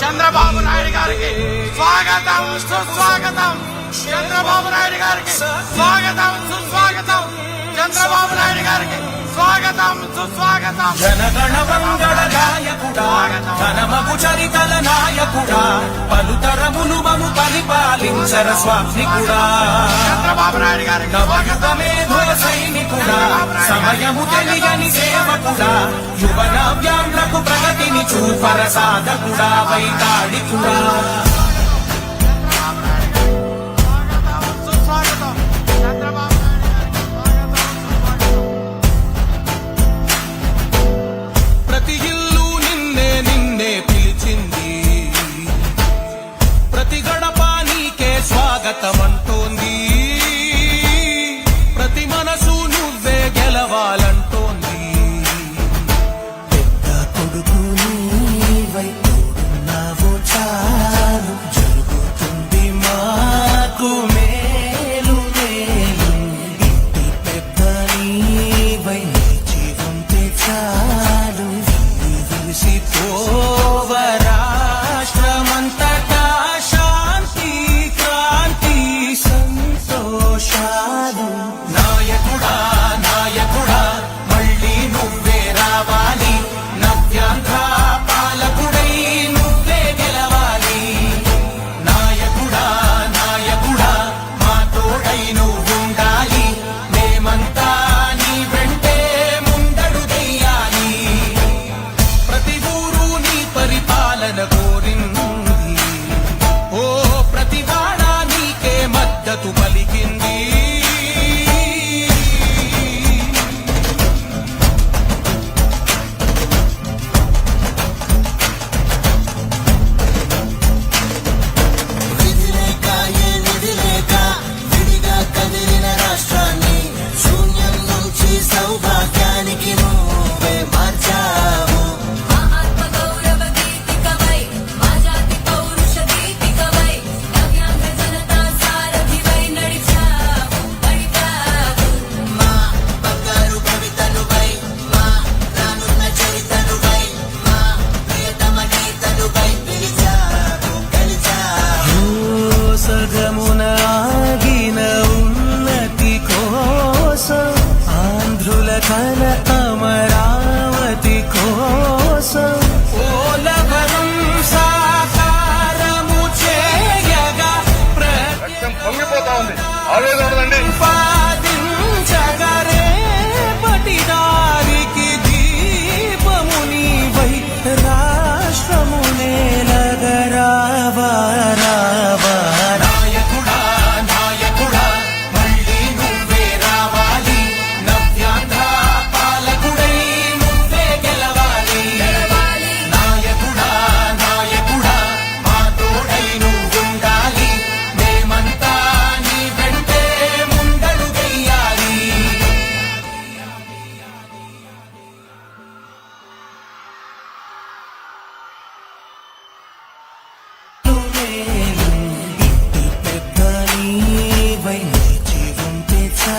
చంద్రబాబు నాయుడు గారికి స్వాగతం సుస్వాగతం. చంద్రబాబు నాయుడు గారికి స్వాగతం సుస్వాగతం. చంద్రబాబు నాయుడు గారికి స్వాగతం సుస్వాగతం. జనగణ మంగళ నాయకుడా ధనమగు చరితల నాయకుడా పలుతరములు మము పరిపాలించర స్వామికుడా. చంద్రబాబు నాయుడు గారికి నవయుగమేధో సైనికుడా సమయము తెలియని సేవకుడా యువన చూపర సాధకుడా వైతాడికుడా ప్రతి ఇల్లు నిన్నే నిన్నే పిలిచింది. ప్రతి గడప నీకే స్వాగతం பல నేను ఇంటి పెద్ద నీవై నీ జీవం తెచ్చా